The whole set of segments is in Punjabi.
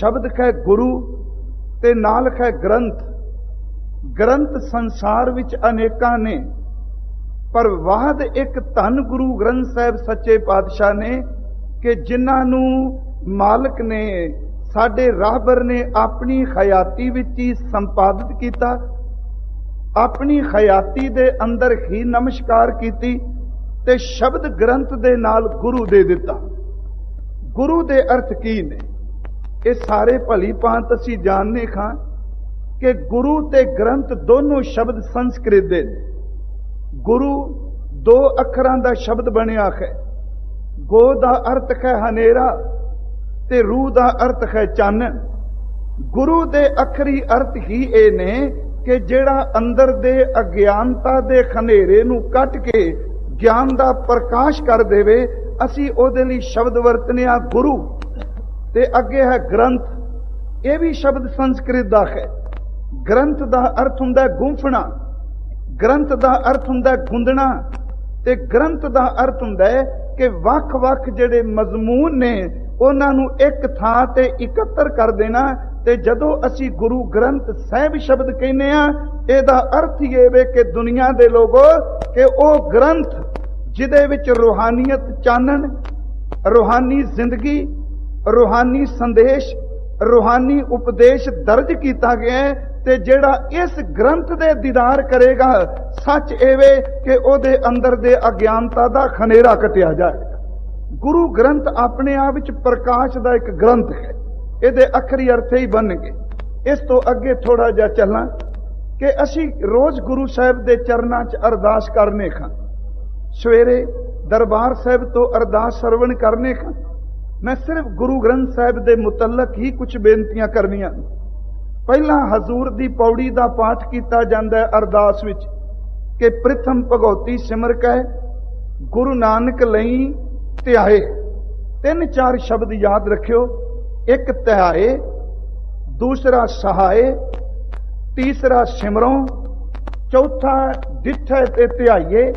ਸ਼ਬਦ ਕਹੇ ਗੁਰੂ ਤੇ ਨਾਲ ਕਹੇ ਗ੍ਰੰਥ। ਗ੍ਰੰਥ ਸੰਸਾਰ ਵਿੱਚ ਅਨੇਕਾਂ ਨੇ, ਪਰ ਵਾਹਦ ਇੱਕ ਧੰਨ ਗੁਰੂ ਗ੍ਰੰਥ ਸਾਹਿਬ ਸੱਚੇ ਪਾਤਸ਼ਾਹ ਨੇ ਕਿ ਜਿਨ੍ਹਾਂ ਨੂੰ ਮਾਲਕ ਨੇ, ਸਾਡੇ ਰਾਹਬਰ ਨੇ ਆਪਣੀ ਖਿਆਤੀ ਵਿੱਚ ਹੀ ਸੰਪਾਦਿਤ ਕੀਤਾ, ਆਪਣੀ ਖਿਆਤੀ ਦੇ ਅੰਦਰ ਹੀ ਨਮਸਕਾਰ ਕੀਤੀ ਤੇ ਸ਼ਬਦ ਗ੍ਰੰਥ ਦੇ ਨਾਲ ਗੁਰੂ ਦੇ ਦਿੱਤਾ। ਗੁਰੂ ਦੇ ਅਰਥ ਕੀ ਨੇ? ਇਹ ਸਾਰੇ ਭਲੀ ਭਾਂਤ ਅਸੀਂ ਜਾਣਨੇ ਖਾਂ ਕਿ ਗੁਰੂ ਤੇ ਗ੍ਰੰਥ ਦੋਨੋਂ ਸ਼ਬਦ ਸੰਸਕ੍ਰਿਤ ਦੇ ਨੇ। ਗੁਰੂ ਦੋ ਅੱਖਰਾਂ ਦਾ ਸ਼ਬਦ ਬਣਿਆ ਹੈ। ਗੋ ਦਾ ਅਰਥ ਹੈ ਹਨੇਰਾ ਤੇ ਰੂਹ ਦਾ ਅਰਥ ਹੈ ਚਾਨਣ। ਗੁਰੂ ਦੇ ਅਖਰੀ ਅਰਥ ਹੀ ਇਹ ਨੇ ਕਿ ਜਿਹੜਾ ਅੰਦਰ ਦੇ ਅਗਿਆਨਤਾ ਦੇ ਖਨੇਰੇ ਨੂੰ ਕੱਟ ਕੇ ਗਿਆਨ ਦਾ ਪ੍ਰਕਾਸ਼ ਕਰ ਦੇਵੇ, ਅਸੀਂ ਉਹਦੇ ਲਈ ਸ਼ਬਦ ਵਰਤਨਿਆ ਗੁਰੂ। ਤੇ ਅੱਗੇ ਹੈ ਗ੍ਰੰਥ। ਇਹ ਵੀ ਸ਼ਬਦ ਸੰਸਕ੍ਰਿਤ ਦਾ ਹੈ। ਗ੍ਰੰਥ ਦਾ ਅਰਥ ਹੁੰਦਾ ਗੁੰਫਣਾ। ਗ੍ਰੰਥ ਦਾ ਅਰਥ ਹੁੰਦਾ ਗੁੰਦਣਾ। ਤੇ ਗ੍ਰੰਥ ਦਾ ਅਰਥ ਹੁੰਦਾ ਹੈ ਕਿ ਵੱਖ-ਵੱਖ ਜਿਹੜੇ ਮਜ਼ਮੂਨ ਨੇ, ਉਹਨਾਂ ਨੂੰ ਇੱਕ ਥਾਂ ਤੇ ਇਕੱਤਰ ਕਰ ਦੇਣਾ। ਤੇ ਜਦੋਂ ਅਸੀਂ ਗੁਰੂ ਗ੍ਰੰਥ ਸਾਹਿਬ ਸ਼ਬਦ ਕਹਿੰਦੇ ਆ ਇਹਦਾ ਅਰਥ ਇਹ ਵੇ ਕਿ ਦੁਨੀਆ ਦੇ ਲੋਗੋ ਕਿ ਉਹ ਗ੍ਰੰਥ ਜਿਹਦੇ ਵਿੱਚ ਰੂਹਾਨੀਅਤ ਚਾਨਣ, ਰੂਹਾਨੀ ਜ਼ਿੰਦਗੀ ਰੂਹਾਨੀ ਸੰਦੇਸ਼, ਰੂਹਾਨੀ ਉਪਦੇਸ਼ ਦਰਜ ਕੀਤਾ ਗਿਆ ਹੈ ਤੇ ਜਿਹੜਾ ਇਸ ਗ੍ਰੰਥ ਦੇ ਦੀਦਾਰ ਕਰੇਗਾ, ਸੱਚ ਐਵੇਂ ਕਿ ਉਹਦੇ ਅੰਦਰ ਦੇ ਅਗਿਆਨਤਾ ਦਾ ਖਨੇਰਾ ਕਟਿਆ ਜਾਏਗਾ। ਗੁਰੂ ਗ੍ਰੰਥ ਆਪਣੇ ਆਪ ਵਿੱਚ ਪ੍ਰਕਾਸ਼ ਦਾ ਇੱਕ ਗ੍ਰੰਥ ਹੈ। ਇਹਦੇ ਅਖਰੀ ਅਰਥ ਹੀ ਬਣਨਗੇ। ਇਸ ਤੋਂ ਅੱਗੇ ਥੋੜਾ ਜਿਹਾ ਚੱਲਾਂ ਕਿ ਅਸੀਂ ਰੋਜ਼ ਗੁਰੂ ਸਾਹਿਬ ਦੇ ਚਰਨਾਂ 'ਚ ਅਰਦਾਸ ਕਰਨੇ ਖਾਂ। ਸਵੇਰੇ ਦਰਬਾਰ ਸਾਹਿਬ ਤੋਂ ਅਰਦਾਸ ਸਰਵਣ ਕਰਨੇ ਖਾਂ। ਮੈਂ ਸਿਰਫ ਗੁਰੂ ਗ੍ਰੰਥ ਸਾਹਿਬ ਦੇ ਮੁਤਲਕ ਹੀ ਕੁਝ ਬੇਨਤੀਆਂ ਕਰਨੀਆਂ। ਪਹਿਲਾਂ ਹਜ਼ੂਰ ਦੀ ਪੌੜੀ ਦਾ ਪਾਠ ਕੀਤਾ ਜਾਂਦਾ ਹੈ ਅਰਦਾਸ ਵਿੱਚ ਕਿ ਪ੍ਰਥਮ ਭਗਉਤੀ ਸਿਮਰ ਕੈ ਗੁਰੂ ਨਾਨਕ ਲਈ ਧਿਆਏ। ਤਿੰਨ ਚਾਰ ਸ਼ਬਦ ਯਾਦ ਰੱਖਿਓ, ਇੱਕ ਧਿਆਏ, ਦੂਸਰਾ ਸਹਾਏ, ਤੀਸਰਾ ਸਿਮਰੋਂ, ਚੌਥਾ ਡਿਠੇ ਤੇ ਧਿਆਈਏ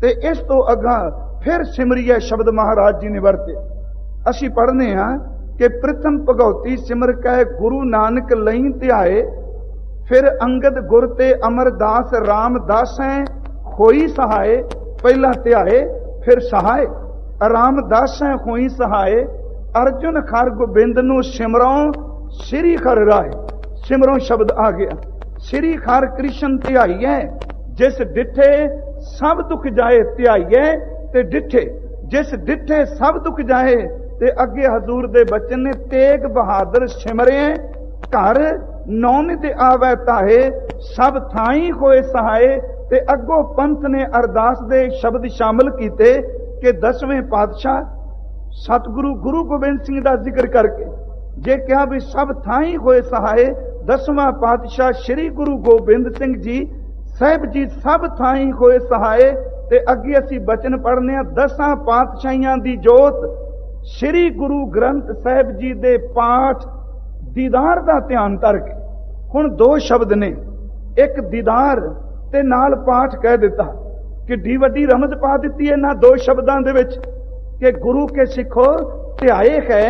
ਤੇ ਇਸ ਤੋਂ ਅਗਾ ਫਿਰ ਸਿਮਰੀਏ ਸ਼ਬਦ ਮਹਾਰਾਜ ਜੀ ਨੇ ਵਰਤੇ। ਅਸੀਂ ਪੜ੍ਹਨੇ ਆ ਕਿ ਪ੍ਰਥਮ ਭਗਉਤੀ ਸਿਮਰ ਕੈ ਗੁਰੂ ਨਾਨਕ ਲਈ ਧਿਆਏ, ਫਿਰ ਅੰਗਦ ਗੁਰ ਤੇ ਅਮਰਦਾਸ ਰਾਮਦਾਸੈ ਹੋਈ ਸਹਾਏ, ਪਹਿਲਾਂ ਧਿਆਏ, ਫਿਰ ਸਹਾਏ। ਰਾਮਦਾਸੈ ਹੋਈ ਸਹਾਏ, ਅਰਜੁਨ ਖਰ ਗੋਬਿੰਦ ਨੂੰ ਸਿਮਰੋਂ ਸ੍ਰੀ ਖਰ ਰਾਏ। ਸਿਮਰੋਂ ਸ਼ਬਦ ਆ ਗਿਆ। ਸ੍ਰੀ ਖਰ ਕ੍ਰਿਸ਼ਨ ਧਿਆਈਐ, ਜਿਸ ਡਿਠੇ ਸਭ ਦੁੱਖ ਜਾਏ ਧਿਆਈਐ, ਤੇ ਡਿਠੇ, ਜਿਸ ਡਿਠੇ ਸਭ ਦੁੱਖ ਜਾਏ ਤੇ ਅੱਗੇ ਹਜ਼ੂਰ ਦੇ ਬਚਨ ਨੇ ਤੇਗ ਬਹਾਦਰ ਸਿਮਰੇ, ਘਰ ਨੌਨ ਤੇ ਆਵੈ ਤਾਹੇ, ਸਭ ਥਾਈ ਹੋਏ ਸਹਾਏ, ਤੇ ਅੱਗੋਂ ਪੰਥ ਨੇ ਅਰਦਾਸ ਦੇ ਸ਼ਬਦ ਸ਼ਾਮਲ ਕੀਤੇ ਕਿ ਦਸਵੇਂ ਪਾਤਸ਼ਾਹ ਸਤਿਗੁਰੂ ਗੁਰੂ ਗੋਬਿੰਦ ਸਿੰਘ ਦਾ ਜ਼ਿਕਰ ਕਰਕੇ, ਜੇ ਕਿਹਾ ਵੀ ਸਭ ਥਾਈ ਹੋਏ ਸਹਾਏ, ਦਸਵਾਂ ਪਾਤਸ਼ਾਹ ਸ੍ਰੀ ਗੁਰੂ ਗੋਬਿੰਦ ਸਿੰਘ ਜੀ, ਸਾਹਿਬ ਜੀ ਸਭ ਥਾਈ ਹੋਏ ਸਹਾਏ, ਤੇ ਅੱਗੇ ਅਸੀਂ ਬਚਨ ਪੜ੍ਹਨੇ ਆ, ਦਸਾਂ ਪਾਤਸ਼ਾਹੀਆਂ ਦੀ ਜੋਤ ਸ੍ਰੀ ਗੁਰੂ ਗ੍ਰੰਥ ਸਾਹਿਬ ਜੀ ਦੇ ਪਾਠ ਦੀਦਾਰ ਦਾ ਧਿਆਨ ਕਰਕੇ ਹੁਣ ਦੋ ਸ਼ਬਦ ਨੇ। ਇੱਕ ਦੀਦਾਰ ਤੇ ਨਾਲ ਪਾਠ ਕਹਿ ਦਿੱਤਾ ਕਿੱਡੀ ਵੱਡੀ ਰਮਜ਼ ਪਾ ਦਿੱਤੀ ਇਹਨਾਂ ਦੋ ਸ਼ਬਦਾਂ ਦੇ ਵਿੱਚ ਕਿ ਗੁਰੂ ਕੇ ਸਿੱਖੋ, ਧਿਆਏ ਹੈ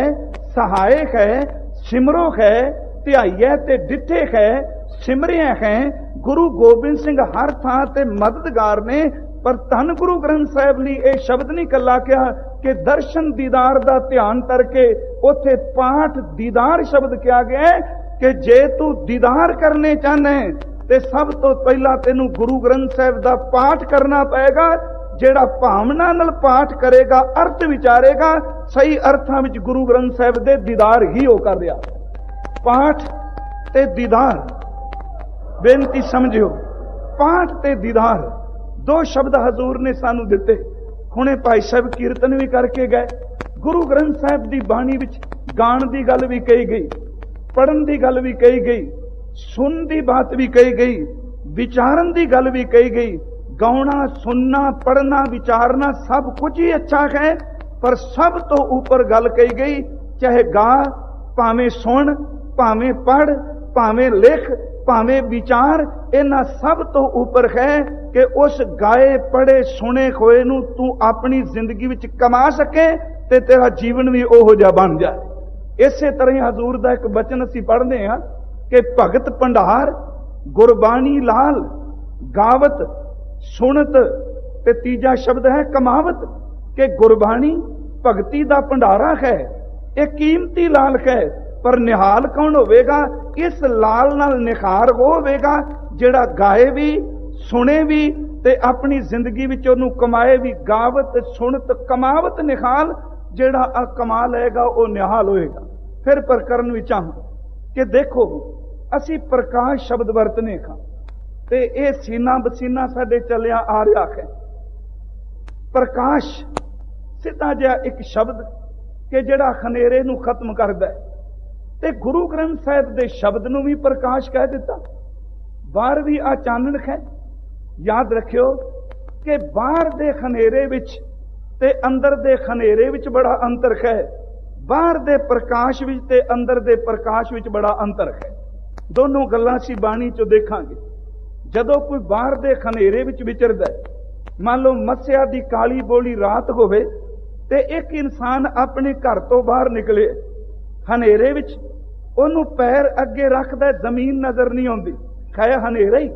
ਸਹਾਇਕ ਹੈ ਸਿਮਰੋ ਹੈ ਧਿਆਈਐ ਤੇ ਡਿੱਠੇ ਹੈ ਸਿਮਰਿਆ ਹੈ ਗੁਰੂ ਗੋਬਿੰਦ ਸਿੰਘ ਹਰ ਥਾਂ ਤੇ ਮਦਦਗਾਰ ਨੇ, ਪਰ ਧੰਨ ਗੁਰੂ ਗ੍ਰੰਥ ਸਾਹਿਬ ਲਈ ਇਹ ਸ਼ਬਦ ਨਹੀਂ ਕੱਲਾ ਕਿਹਾ ਕਿ ਦਰਸ਼ਨ ਦੀਦਾਰ ਦਾ ਧਿਆਨ ਕਰਕੇ ਉੱਥੇ ਪਾਠ ਦੀਦਾਰ ਸ਼ਬਦ ਕਿਹਾ ਗਿਆ ਕਿ ਜੇ ਤੂੰ ਦੀਦਾਰ ਕਰਨੇ ਚਾਹਨਾ ਤੇ ਸਭ ਤੋਂ ਪਹਿਲਾਂ ਤੈਨੂੰ ਗੁਰੂ ਗ੍ਰੰਥ ਸਾਹਿਬ ਦਾ ਪਾਠ ਕਰਨਾ ਪਏਗਾ, ਜਿਹੜਾ ਭਾਵਨਾ ਨਾਲ ਪਾਠ ਕਰੇਗਾ, ਅਰਥ ਵਿਚਾਰੇਗਾ, ਸਹੀ ਅਰਥਾਂ ਵਿੱਚ ਗੁਰੂ ਗ੍ਰੰਥ ਸਾਹਿਬ ਦੇ ਦੀਦਾਰ ਹੀ ਉਹ ਕਰ ਰਿਹਾ। ਪਾਠ ਤੇ ਦੀਦਾਰ, ਬੇਨਤੀ ਸਮਝਿਓ, ਪਾਠ ਤੇ ਦੀਦਾਰ, ਦੋ ਸ਼ਬਦ ਹਜ਼ੂਰ ਨੇ ਸਾਨੂੰ ਦਿੱਤੇ। ਹੁਣੇ ਭਾਈ ਸਾਹਿਬ ਕੀਰਤਨ ਵੀ ਕਰਕੇ ਗਏ। ਗੁਰੂ ਗ੍ਰੰਥ ਸਾਹਿਬ ਦੀ ਬਾਣੀ ਵਿੱਚ ਗਾਣ ਦੀ ਗੱਲ ਵੀ ਕਹੀ ਗਈ ਪੜਨ ਦੀ ਗੱਲ ਵੀ ਕਹੀ ਗਈ, ਸੁਣ ਦੀ ਬਾਤ ਵੀ ਕਹੀ ਗਈ, ਵਿਚਾਰਨ ਦੀ ਗੱਲ ਵੀ ਕਹੀ ਗਈ। ਗਾਉਣਾ, ਸੁਣਨਾ ਪੜਨਾ ਵਿਚਾਰਨਾ ਸਭ ਕੁਝ ਹੀ ਅੱਛਾ ਹੈ, ਪਰ ਸਭ ਤੋਂ ਉੱਪਰ ਗੱਲ ਕਹੀ ਗਈ, ਚਾਹੇ ਗਾ, ਭਾਵੇਂ ਸੁਣ, ਭਾਵੇਂ ਪੜ ਭਾਵੇਂ ਲਿਖ ਭਾਵੇਂ ਵਿਚਾਰ ਇਹਨਾਂ ਸਭ ਤੋਂ ਉੱਪਰ ਹੈ ਕਿ ਉਸ ਗਾਏ ਪੜੇ ਸੁਣੇ ਹੋਏ ਨੂੰ ਤੂੰ ਆਪਣੀ ਜ਼ਿੰਦਗੀ ਵਿੱਚ ਕਮਾ ਸਕੇ ਤੇ ਤੇਰਾ ਜੀਵਨ ਵੀ ਉਹੋ ਜਿਹਾ ਬਣ ਜਾਏ। ਇਸੇ ਤਰ੍ਹਾਂ ਹੀ ਹਜ਼ੂਰ ਦਾ ਇੱਕ ਬਚਨ ਅਸੀਂ ਪੜ੍ਹਦੇ ਹਾਂ ਕਿ ਭਗਤ ਭੰਡਾਰ, ਗੁਰਬਾਣੀ ਲਾਲ, ਗਾਵਤ, ਸੁਣਤ ਤੇ ਤੀਜਾ ਸ਼ਬਦ ਹੈ ਕਮਾਵਤ, ਕਿ ਗੁਰਬਾਣੀ ਭਗਤੀ ਦਾ ਭੰਡਾਰਾ ਹੈ, ਇਹ ਕੀਮਤੀ ਲਾਲ ਹੈ। ਪਰ ਨਿਹਾਲ ਕੌਣ ਹੋਵੇਗਾ? ਇਸ ਲਾਲ ਨਾਲ ਨਿਖਾਰ ਉਹ ਹੋਵੇਗਾ ਜਿਹੜਾ ਗਾਏ ਵੀ, ਸੁਣੇ ਵੀ ਤੇ ਆਪਣੀ ਜ਼ਿੰਦਗੀ ਵਿੱਚ ਉਹਨੂੰ ਕਮਾਏ ਵੀ। ਗਾਵਤ, ਸੁਣਤ, ਕਮਾਵਤ ਨਿਹਾਲ ਜਿਹੜਾ ਆ ਕਮਾ ਲਏਗਾ ਉਹ ਨਿਹਾਲ ਹੋਏਗਾ। ਫਿਰ ਪ੍ਰਕਰਨ ਵਿੱਚ ਆਹ ਕਿ ਦੇਖੋ, ਅਸੀਂ ਪ੍ਰਕਾਸ਼ ਸ਼ਬਦ ਵਰਤਨੇ ਖਾਂ। ਤੇ ਇਹ ਸੀਨਾ ਬਸੀਨਾ ਸਾਡੇ ਚੱਲਿਆ ਆ ਰਿਹਾ ਹੈ। ਪ੍ਰਕਾਸ਼ ਸਿੱਧਾ ਜਿਹਾ ਇੱਕ ਸ਼ਬਦ ਕਿ ਜਿਹੜਾ ਖਨੇਰੇ ਨੂੰ ਖਤਮ ਕਰਦਾ ਹੈ। ਤੇ ਗੁਰੂ ਗ੍ਰੰਥ ਸਾਹਿਬ ਦੇ ਸ਼ਬਦ ਨੂੰ ਵੀ ਪ੍ਰਕਾਸ਼ ਕਹਿ ਦਿੱਤਾ। ਬਾਹਰ ਵੀ ਆ ਚਾਨਣ ਹੈ। ਯਾਦ ਰੱਖਿਓ ਕਿ ਬਾਹਰ ਦੇ ਖਨੇਰੇ ਵਿੱਚ ਤੇ ਅੰਦਰ ਦੇ ਖਨੇਰੇ ਵਿੱਚ ਬੜਾ ਅੰਤਰ ਹੈ। ਬਾਹਰ ਦੇ ਪ੍ਰਕਾਸ਼ ਵਿੱਚ ਤੇ ਅੰਦਰ ਦੇ ਪ੍ਰਕਾਸ਼ ਵਿੱਚ ਬੜਾ ਅੰਤਰ ਹੈ। ਦੋਨੋਂ ਗੱਲਾਂ ਅਸੀਂ ਬਾਣੀ ਚੋਂ ਦੇਖਾਂਗੇ। ਜਦੋਂ ਕੋਈ ਬਾਹਰ ਦੇ ਖਨੇਰੇ ਵਿੱਚ ਵਿਚਰਦਾ ਮੰਨ ਲਓ ਮੱਸਿਆ ਦੀ ਕਾਲੀ ਬੋਲੀ ਰਾਤ ਹੋਵੇ ਤੇ ਇੱਕ ਇਨਸਾਨ ਆਪਣੇ ਘਰ ਤੋਂ ਬਾਹਰ ਨਿਕਲੇ। ਹਨੇਰੇ ਵਿੱਚ, ਉਹਨੂੰ ਪੈਰ ਅੱਗੇ ਰੱਖਦਾ ਜ਼ਮੀਨ ਨਜ਼ਰ ਨਹੀਂ ਆਉਂਦੀ। ਖੈ ਹਨੇਰਾ ਹੀ।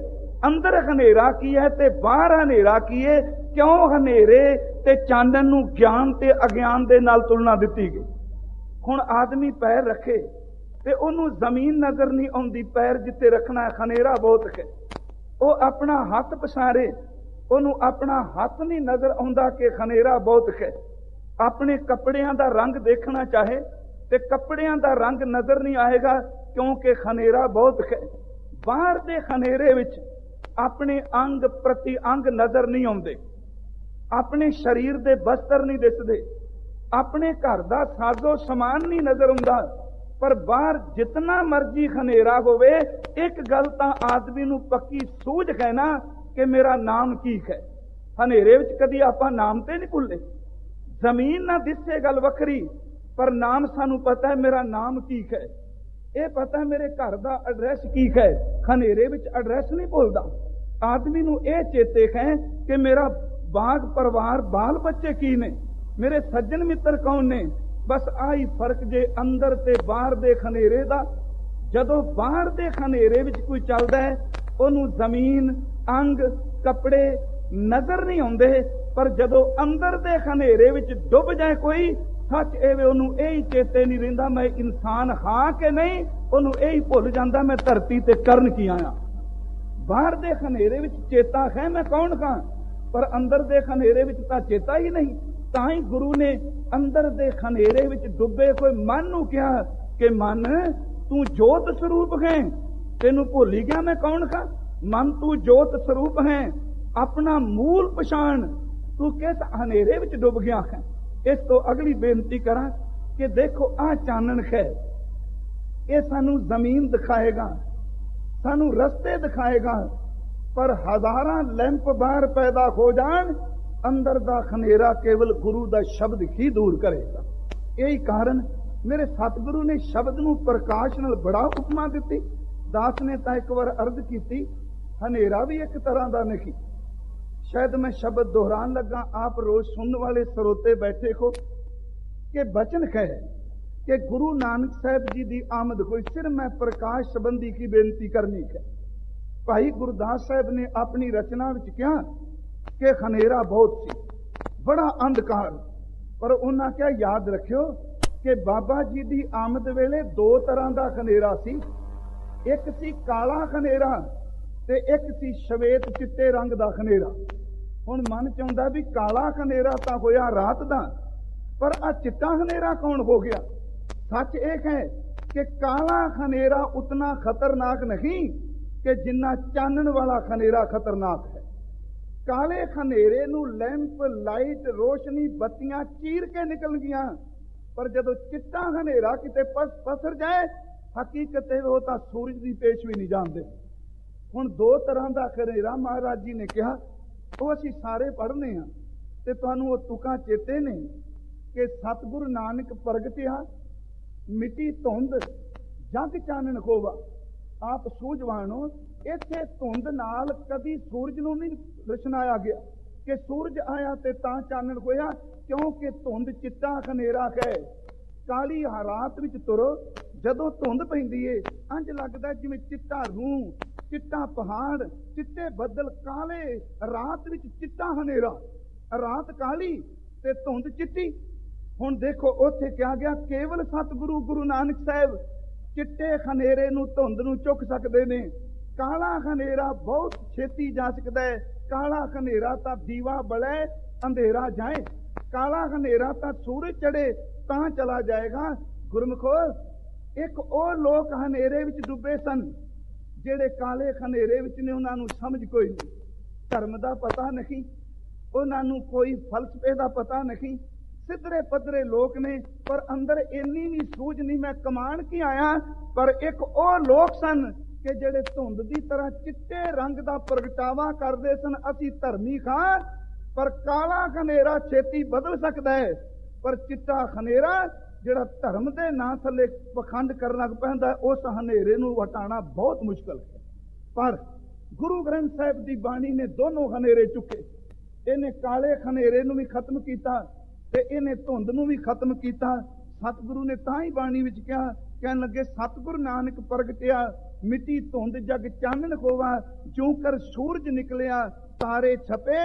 ਅੰਦਰ ਹਨੇਰਾ ਕੀ ਹੈ ਤੇ ਬਾਹਰ ਹਨੇਰਾ ਕੀ ਹੈ? ਕਿਉਂ ਹਨੇਰੇ ਤੇ ਚਾਨਣ ਨੂੰ ਗਿਆਨ ਤੇ ਅਗਿਆਨ ਦੇ ਨਾਲ ਤੁਲਨਾ ਦਿੱਤੀ ਗਈ? ਹੁਣ ਆਦਮੀ ਪੈਰ ਰੱਖੇ ਤੇ ਉਹਨੂੰ ਜ਼ਮੀਨ ਨਜ਼ਰ ਨਹੀਂ ਆਉਂਦੀ, ਪੈਰ ਜਿੱਤੇ ਰੱਖਣਾ ਹਨੇਰਾ ਬਹੁਤ ਹੈ। ਉਹ ਆਪਣਾ ਹੱਥ ਪਸਾਰੇ, ਉਹਨੂੰ ਆਪਣਾ ਹੱਥ ਨਹੀਂ ਨਜ਼ਰ ਆਉਂਦਾ ਕਿ ਹਨੇਰਾ ਬਹੁਤ ਹੈ। ਆਪਣੇ ਕੱਪੜਿਆਂ ਦਾ ਰੰਗ ਦੇਖਣਾ ਚਾਹੇ ਤੇ ਕੱਪੜਿਆਂ ਦਾ ਰੰਗ ਨਜ਼ਰ ਨਹੀਂ ਆਏਗਾ, ਕਿਉਂਕਿ ਖਨੇਰਾ ਬਹੁਤ ਬਾਹਰ ਦੇ ਖਨੇਰੇ ਵਿੱਚ ਆਪਣੇ ਅੰਗ ਪ੍ਰਤੀ ਅੰਗ ਨਜ਼ਰ ਨਹੀਂ ਆਉਂਦੇ। ਆਪਣੇ ਸਰੀਰ ਦੇ ਬਸਤਰ ਨਹੀਂ ਦਿਸਦੇ। ਆਪਣੇ ਘਰ ਦਾ ਸਾਜ਼ੋ ਸਮਾਨ ਨਹੀਂ ਨਜ਼ਰ ਆਉਂਦਾ। ਪਰ ਬਾਹਰ ਜਿੰਨਾ ਮਰਜ਼ੀ ਖਨੇਰਾ ਹੋਵੇ, ਇੱਕ ਗੱਲ ਤਾਂ ਆਦਮੀ ਨੂੰ ਪੱਕੀ ਸੂਝ ਹੈ ਨਾ ਕਿ ਮੇਰਾ ਨਾਮ ਕੀ ਹੈ। ਹਨੇਰੇ ਵਿੱਚ ਕਦੀ ਆਪਾਂ ਨਾਮ ਤੇ ਨਹੀਂ ਭੁੱਲੇ ਜ਼ਮੀਨ ਨਾ ਦਿਸੇ ਗੱਲ ਵੱਖਰੀ ਪਰ ਨਾਮ ਸਾਨੂੰ ਪਤਾ ਹੈ ਮੇਰਾ ਨਾਮ ਕੀ ਹੈ। ਇਹ ਪਤਾ ਹੈ ਮੇਰੇ ਘਰ ਦਾ ਐਡਰੈਸ ਕੀ ਹੈ। ਖਨੇਰੇ ਵਿੱਚ ਐਡਰੈਸ ਨਹੀਂ ਭੁੱਲਦਾ। ਆਦਮੀ ਨੂੰ ਇਹ ਚੇਤੇ ਹੈ ਕਿ ਮੇਰਾ ਬਾਗ ਪਰਿਵਾਰ, ਬਾਲ ਬੱਚੇ ਕੀ ਨੇ? ਮੇਰੇ ਸੱਜਣ ਮਿੱਤਰ ਕੌਣ ਨੇ? ਬਸ ਆਹੀ ਫ਼ਰਕ ਜੇ ਅੰਦਰ ਤੇ ਬਾਹਰ ਦੇ ਖਨੇਰੇ ਦਾ। ਜਦੋਂ ਬਾਹਰ ਦੇ ਖਨੇਰੇ ਵਿੱਚ ਕੋਈ ਚੱਲਦਾ ਹੈ, ਉਹਨੂੰ ਜ਼ਮੀਨ, ਅੰਗ, ਕੱਪੜੇ ਨਜ਼ਰ ਨਹੀਂ ਆਉਂਦੇ। ਪਰ ਜਦੋਂ ਅੰਦਰ ਦੇ ਖਨੇਰੇ ਵਿੱਚ ਡੁੱਬ ਜਾਏ ਕੋਈ ਸੱਚ ਇਹ ਵੇ ਉਹਨੂੰ ਇਹ ਹੀ ਚੇਤੇ ਨਹੀਂ ਰਹਿੰਦਾ, ਮੈਂ ਇਨਸਾਨ ਹਾਂ ਕਿ ਨਹੀਂ? ਉਹਨੂੰ ਇਹ ਹੀ ਭੁੱਲ ਜਾਂਦਾ, ਮੈਂ ਧਰਤੀ ਤੇ ਕਰਨ ਕੀ ਆਇਆ? ਬਾਹਰ ਦੇ ਖਨੇਰੇ ਵਿੱਚ ਚੇਤਾ ਹੈ ਮੈਂ ਕੌਣ ਹਾਂ? ਪਰ ਅੰਦਰ ਦੇ ਖਨੇਰੇ ਵਿੱਚ ਤਾਂ ਚੇਤਾ ਹੀ ਨਹੀਂ। ਤਾਂ ਹੀ ਗੁਰੂ ਨੇ ਅੰਦਰ ਦੇ ਖਨੇਰੇ ਵਿੱਚ ਡੁੱਬੇ ਕੋਈ ਮਨ ਨੂੰ ਕਿਹਾ ਕਿ ਮਨ, ਤੂੰ ਜੋਤ ਸਰੂਪ ਹੈ। ਤੈਨੂੰ ਭੁੱਲ ਹੀ ਗਿਆ ਮੈਂ ਕੌਣ ਹਾਂ? ਮਨ ਤੂੰ ਜੋਤ ਸਰੂਪ ਹੈ। ਆਪਣਾ ਮੂਲ ਪਛਾਣ ਤੂੰ ਕਿਸ ਹਨੇਰੇ ਵਿੱਚ ਡੁੱਬ ਗਿਆ ਹੈ? ਇਸ ਤੋਂ ਅਗਲੀ ਬੇਨਤੀ ਕਰਾਂ ਕਿ ਦੇਖੋ ਆ ਚਾਨਣ ਹੈ ਇਹ ਸਾਨੂੰ ਜ਼ਮੀਨ ਦਿਖਾਏਗਾ, ਸਾਨੂੰ ਰਸਤੇ ਦਿਖਾਏਗਾ, ਪਰ ਹਜ਼ਾਰਾਂ ਲੈਂਪ ਬਾਹਰ ਪੈਦਾ ਹੋ ਜਾਣ, ਅੰਦਰ ਦਾ ਖਨੇਰਾ ਕੇਵਲ ਗੁਰੂ ਦਾ ਸ਼ਬਦ ਹੀ ਦੂਰ ਕਰੇਗਾ। ਇਹੀ ਕਾਰਨ ਮੇਰੇ ਸਤਿਗੁਰੂ ਨੇ ਸ਼ਬਦ ਨੂੰ ਪ੍ਰਕਾਸ਼ ਨਾਲ ਬੜਾ ਉਪਮਾ ਦਿੱਤੀ। ਦਾਸ ਨੇ ਤਾਂ ਇੱਕ ਵਾਰ ਅਰਜ਼ ਕੀਤੀ, ਹਨੇਰਾ ਵੀ ਇੱਕ ਤਰ੍ਹਾਂ ਦਾ ਨਹੀਂ। ਸ਼ਾਇਦ ਮੈਂ ਸ਼ਬਦ ਦੁਹਰਾਨ ਲੱਗਾ, ਆਪ ਰੋਜ਼ ਸੁਣਨ ਵਾਲੇ ਸਰੋਤੇ ਬੈਠੇ ਹੋ ਕਿ ਬਚਨ ਹੈ ਕਿ ਗੁਰੂ ਨਾਨਕ ਸਾਹਿਬ ਜੀ ਦੀ ਆਮਦ ਹੋਈ, ਸਿਰ ਮੈਂ ਪ੍ਰਕਾਸ਼ ਸੰਬੰਧੀ ਕੀ ਬੇਨਤੀ ਕਰਨੀ ਹੈ ਭਾਈ ਗੁਰਦਾਸ ਸਾਹਿਬ ਨੇ ਆਪਣੀ ਰਚਨਾ ਵਿੱਚ ਕਿਹਾ ਕਿ ਖਨੇਰਾ ਬਹੁਤ ਸੀ, ਬੜਾ ਅੰਧਕਾਰ। ਪਰ ਉਹਨਾਂ ਕਿਹਾ, ਯਾਦ ਰੱਖਿਓ ਕਿ ਬਾਬਾ ਜੀ ਦੀ ਆਮਦ ਵੇਲੇ ਦੋ ਤਰ੍ਹਾਂ ਦਾ ਖਨੇਰਾ ਸੀ। ਇੱਕ ਸੀ ਕਾਲਾ ਖਨੇਰਾ ਤੇ ਇੱਕ ਸੀ ਸ਼ਵੇਤ ਚਿੱਟੇ ਰੰਗ ਦਾ ਖਨੇਰਾ। ਹੁਣ ਮਨ ਚਾਹੁੰਦਾ ਵੀ ਕਾਲਾ ਖਨੇਰਾ ਤਾਂ ਹੋਇਆ ਰਾਤ ਦਾ, ਪਰ ਆ ਚਿੱਟਾ ਹਨੇਰਾ ਕੌਣ ਹੋ ਗਿਆ? ਸੱਚ ਇਹ ਹੈ ਕਿ ਕਾਲਾ ਖਨੇਰਾ ਉਤਨਾ ਖਤਰਨਾਕ ਨਹੀਂ ਕਿ ਜਿੰਨਾ ਚਾਨਣ ਵਾਲਾ ਖਨੇਰਾ ਖਤਰਨਾਕ ਹੈ। ਕਾਲੇ ਖਨੇਰੇ ਨੂੰ ਲੈਂਪ, ਲਾਈਟ, ਰੋਸ਼ਨੀ, ਬੱਤੀਆਂ ਚੀਰ ਕੇ ਨਿਕਲ ਗਈਆਂ ਪਰ ਜਦੋਂ ਚਿੱਟਾ ਹਨੇਰਾ ਕਿਤੇ ਪਸਰ ਜਾਏ, ਹਕੀਕਤ ਇਹ ਉਹ ਤਾਂ ਸੂਰਜ ਦੀ ਪੇਸ਼ ਵੀ ਨਹੀਂ ਜਾਣਦੇ। ਹੁਣ ਦੋ ਤਰ੍ਹਾਂ ਦਾ ਖਨੇਰਾ ਮਹਾਰਾਜ ਜੀ ਨੇ ਕਿਹਾ ਉਹ ਅਸੀਂ ਸਾਰੇ ਪੜ੍ਹਨੇ ਆ। ਤੇ ਤੁਹਾਨੂੰ ਉਹ ਤੁਕਾਂ ਚੇਤੇ ਨੇ ਕਿ ਸਤਿਗੁਰੂ ਨਾਨਕ ਪ੍ਰਗਟਿਆ ਮਿੱਟੀ ਧੁੰਦ, ਜਗ ਚਾਨਣ ਹੋਵਾ ਆਪ ਸੂਝਵਾਣੋ ਇੱਥੇ ਧੁੰਦ ਨਾਲ ਕਦੀ ਸੂਰਜ ਨੂੰ ਨਹੀਂ ਰਚਨਾਇਆ ਗਿਆ। ਕਿ ਸੂਰਜ ਆਇਆ ਤੇ ਤਾਂ ਚਾਨਣ ਹੋਇਆ ਕਿਉਂਕਿ ਧੁੰਦ ਚਿੱਟਾ ਹਨੇਰਾ ਹੈ ਕਾਲੀ ਹਾਲਾਤ ਵਿੱਚ ਤੁਰੋ, ਜਦੋਂ ਧੁੰਦ ਪੈਂਦੀ ਏ, ਅੰਜ ਲੱਗਦਾ ਜਿਵੇਂ ਚਿੱਟਾ ਰੂਹ ਚਿੱਟਾ ਪਹਾੜ, ਚਿੱਟੇ ਬੱਦਲ ਕਾਲੇ, ਰਾਤ ਵਿੱਚ ਚਿੱਟਾ ਹਨੇਰਾ। ਰਾਤ ਕਾਲੀ ਤੇ ਧੁੰਦ ਚਿੱਟੀ। ਹੁਣ ਦੇਖੋ, ਉੱਥੇ ਕਿਹਾ ਗਿਆ, ਕੇਵਲ ਸਤਿਗੁਰੂ ਗੁਰੂ ਨਾਨਕ ਸਾਹਿਬ ਚਿੱਟੇ ਖਨੇਰੇ ਨੂੰ, ਧੁੰਦ ਨੂੰ ਚੁੱਕ ਸਕਦੇ ਨੇ। ਕਾਲਾ ਹਨੇਰਾ ਬਹੁਤ ਛੇਤੀ ਜਾ ਸਕਦਾ ਹੈ। ਕਾਲਾ ਹਨੇਰਾ ਤਾਂ ਦੀਵਾ ਬਲੇ, ਅੰਧੇਰਾ ਜਾਏ। ਕਾਲਾ ਹਨੇਰਾ ਤਾਂ ਸੂਰਜ ਚੜੇ ਤਾਂ ਚਲਾ ਜਾਏਗਾ। ਗੁਰਮਖੋ, ਇੱਕ ਉਹ ਲੋਕ ਹਨੇਰੇ ਵਿੱਚ ਡੁੱਬੇ ਸਨ ਜਿਹੜੇ ਕਾਲੇ ਹਨੇਰੇ ਵਿੱਚ ਨੇ, ਉਹਨਾਂ ਨੂੰ ਸਮਝ ਕੋਈ ਨਹੀਂ। ਧਰਮ ਦਾ ਪਤਾ ਨਹੀਂ, ਉਹਨਾਂ ਨੂੰ ਕੋਈ ਫਲਸਫੇ ਦਾ ਪਤਾ ਨਹੀਂ। ਸਿੱਧਰੇ ਪੱਧਰੇ ਲੋਕ ਨੇ, ਪਰ ਅੰਦਰ ਇੰਨੀ ਵੀ ਸੂਝ ਨਹੀਂ, ਮੈਂ ਕਮਾਣ ਕੀ ਆਇਆ? ਪਰ ਇੱਕ ਉਹ ਲੋਕ ਸਨ ਕਿ ਜਿਹੜੇ ਧੁੰਦ ਦੀ ਤਰ੍ਹਾਂ ਚਿੱਟੇ ਰੰਗ ਦਾ ਪ੍ਰਗਟਾਵਾ ਕਰਦੇ ਸਨ, ਅਸੀਂ ਧਰਮੀ ਖਾਂ, ਪਰ ਕਾਲਾ ਖਨੇਰਾ ਛੇਤੀ ਬਦਲ ਸਕਦਾ ਹੈ। ਪਰ ਚਿੱਟਾ ਖਨੇਰਾ ਜਿਹੜਾ ਧਰਮ ਦੇ ਨਾਂ ਥੱਲੇ ਪਖੰਡ ਕਰਨਾ ਪੈਂਦਾ, ਉਸ ਹਨੇਰੇ ਨੂੰ ਹਟਾਉਣਾ ਬਹੁਤ ਮੁਸ਼ਕਲ ਹੈ। ਪਰ ਗੁਰੂ ਗ੍ਰੰਥ ਸਾਹਿਬ ਦੀ ਬਾਣੀ ਨੇ ਦੋਨੋਂ ਹਨੇਰੇ ਚੁੱਕੇ। ਇਹਨੇ ਕਾਲੇ ਖਨੇਰੇ ਨੂੰ ਵੀ ਖਤਮ ਕੀਤਾ ਤੇ ਇਹਨੇ ਧੁੰਦ ਨੂੰ ਵੀ ਖਤਮ ਕੀਤਾ। ਸਤਿਗੁਰੂ ਨੇ ਤਾਂ ਹੀ ਬਾਣੀ ਵਿੱਚ ਕਿਹਾ, ਕਹਿਣ ਲੱਗੇ, ਸਤਿਗੁਰ ਨਾਨਕ ਪ੍ਰਗਟਿਆ ਮਿੱਟੀ ਧੁੰਦ ਜਗ ਚਾਨਣ ਹੋਵਾ ਜੂ ਕਰ ਸੂਰਜ ਨਿਕਲਿਆ, ਤਾਰੇ ਛਪੇ,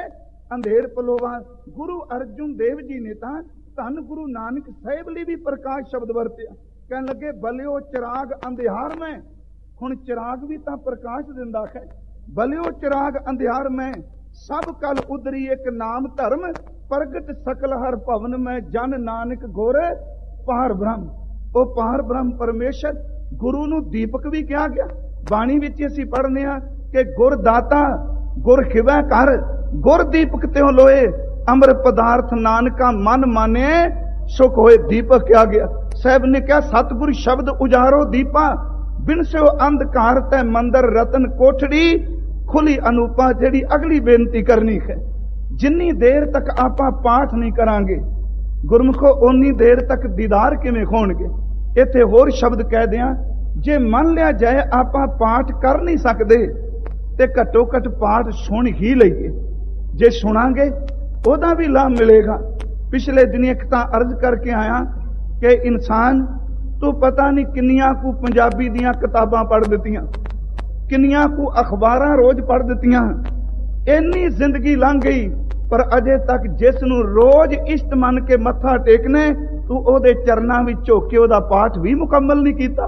ਅੰਧੇਰ ਪਲੋਵਾ। ਗੁਰੂ ਅਰਜੁਨ ਦੇਵ ਜੀ ਨੇ ਤਾਂ ਧੰਨ ਗੁਰੂ ਨਾਨਕ ਸਾਹਿਬ ਲਈ ਵੀ ਪ੍ਰਕਾਸ਼ ਸ਼ਬਦ ਵਰਤਿਆ। ਕਹਿਣ ਲੱਗੇ, ਬਲਿਓ ਚਿਰਾਗ ਅੰਧਿਆਰ ਮੈਂ। ਹੁਣ ਚਿਰਾਗ ਵੀ ਤਾਂ ਪ੍ਰਕਾਸ਼ ਦਿੰਦਾ ਹੈ। ਬਲਿਓ ਚਿਰਾਗ ਅੰਧਿਆਰ ਮੈਂ, ਸਭ ਕਲ ਉਦਰੀ ਇੱਕ ਨਾਮ ਧਰਮ, ਪ੍ਰਗਟ ਸਕਲ ਹਰ ਭਵਨ ਮੈਂ, ਜਨ ਨਾਨਕ ਗੋਰ, ਪਾਰ ਬ੍ਰਹਮ। ਉਹ ਪਾਰ ਬ੍ਰਹਮ ਪਰਮੇਸ਼ਰ ਗੁਰੂ ਨੂੰ ਦੀਪਕ ਵੀ ਕਿਹਾ ਗਿਆ। ਬਾਣੀ ਵਿੱਚ ਅਸੀਂ ਪੜ੍ਹਨੇ ਆ ਕਿ ਗੁਰ ਦਾਤਾ ਗੁਰ ਖਿਵੈ ਕਰ ਗੁਰ ਦੀਪਕ ਤਿਉ ਲੋਏ ਅੰਮ੍ਰ ਪਦਾਰਥ ਨਾਨਕਾ ਮਨ ਮਾਨੇ, ਸੁਖ ਹੋਏ ਦੀਪਕ ਕਿਹਾ ਗਿਆ? ਸਾਹਿਬ ਨੇ ਕਿਹਾ, ਸਤਿਗੁਰ ਸ਼ਬਦ ਉਜਾਰੋ ਦੀਪਾ, ਬਿਨ ਸਿਓ ਅੰਧਕਾਰ ਤੈ ਮੰਦਰ ਰਤਨ ਕੋਠੜੀ, ਖੁੱਲੀ ਅਨੂਪਾ ਜਿਹੜੀ ਅਗਲੀ ਬੇਨਤੀ ਕਰਨੀ ਹੈ। ਜਿੰਨੀ ਦੇਰ ਤੱਕ ਆਪਾਂ ਪਾਠ ਨਹੀਂ ਕਰਾਂਗੇ, ਗੁਰਮੁਖੋ, ਓਨੀ ਦੇਰ ਤੱਕ ਦੀਦਾਰ ਕਿਵੇਂ ਹੋਣਗੇ? ਇੱਥੇ ਹੋਰ ਸ਼ਬਦ ਕਹਿ ਦਿਆਂ, ਜੇ ਮੰਨ ਲਿਆ ਜਾਏ ਆਪਾਂ ਪਾਠ ਕਰ ਨਹੀਂ ਸਕਦੇ, ਤੇ ਘੱਟੋ ਘੱਟ ਪਾਠ ਸੁਣ ਹੀ ਲਈਏ। ਜੇ ਸੁਣਾਂਗੇ ਉਹਦਾ ਵੀ ਲਾਭ ਮਿਲੇਗਾ। ਪਿਛਲੇ ਦਿਨ ਇੱਕ ਤਾਂ ਅਰਜ਼ ਕਰਕੇ ਆਇਆ ਕਿ ਇਨਸਾਨ, ਤੂੰ ਪਤਾ ਨਹੀਂ ਕਿੰਨੀਆਂ ਕੁ ਪੰਜਾਬੀ ਦੀਆਂ ਕਿਤਾਬਾਂ ਪੜ੍ਹ ਦਿੱਤੀਆਂ, ਕਿੰਨੀਆਂ ਕੁ ਅਖਬਾਰਾਂ ਰੋਜ਼ ਪੜ੍ਹ ਦਿੱਤੀਆਂ। ਇੰਨੀ ਜ਼ਿੰਦਗੀ ਲੰਘ ਗਈ, ਪਰ ਅਜੇ ਤੱਕ ਜਿਸ ਨੂੰ ਰੋਜ਼ ਇਸ਼ਟ ਮੰਨ ਕੇ ਮੱਥਾ ਟੇਕਨੇ ਤੂੰ ਉਹਦੇ ਚਰਨਾਂ ਵਿੱਚ ਝੁੱਕ ਕੇ ਉਹਦਾ ਪਾਠ ਵੀ ਮੁਕੰਮਲ ਨਹੀਂ ਕੀਤਾ।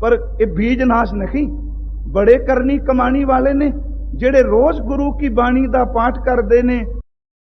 ਪਰ ਇਹ ਬੀਜ ਨਾਸ਼ ਨਹੀਂ, ਬੜੇ ਕਰਨੀ ਕਮਾਣੀ ਵਾਲੇ ਨੇ, ਜਿਹੜੇ ਰੋਜ਼ ਗੁਰੂ ਕੀ ਬਾਣੀ ਦਾ ਪਾਠ ਕਰਦੇ ਨੇ